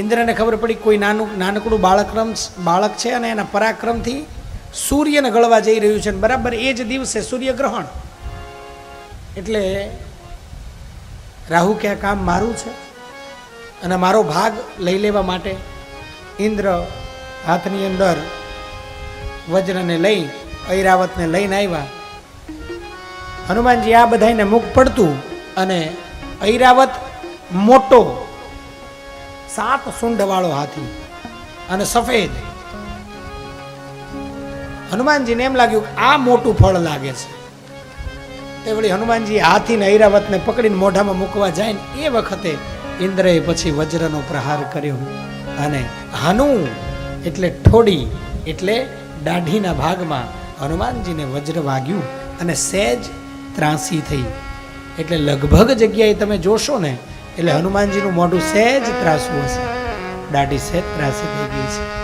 ઇન્દ્રને ખબર પડી કોઈ નાનું નાનકડું બાળક્રમ બાળક છે અને એના પરાક્રમથી સૂર્યને ગળવા જઈ રહ્યું છે બરાબર એ જ દિવસે સૂર્યગ્રહણ. એટલે રાહુ કે આ કામ મારું છે અને મારો ભાગ લઈ લેવા માટે ઇન્દ્ર હાથની અંદર વજ્રને લઈ, ઐરાવતને લઈને આવ્યા. હનુમાનજી આ બધાને મુખ પડતું અને ઐરાવત મોટો સાત સૂંઢવાળો હાથી અને સફેદ. હનુમાનજીને એમ લાગ્યું આ મોટું ફળ લાગે છે. તે વળી હનુમાનજી હાથીને ઐરાવતને પકડીને મોઢામાં મૂકવા જાય ને એ વખતે ઇન્દ્રએ પછી વજ્રનો પ્રહાર કર્યો અને હનુ એટલે ઠોડી એટલે દાઢીના ભાગમાં હનુમાનજીને વજ્ર વાગ્યું અને સહેજ ત્રાસી થઈ. એટલે લગભગ જગ્યાએ તમે જોશો ને એટલે હનુમાનજીનું મોઢું સહેજ ત્રાસું હશે. દાઢી સહેજ ત્રાસી થઈ ગઈ છે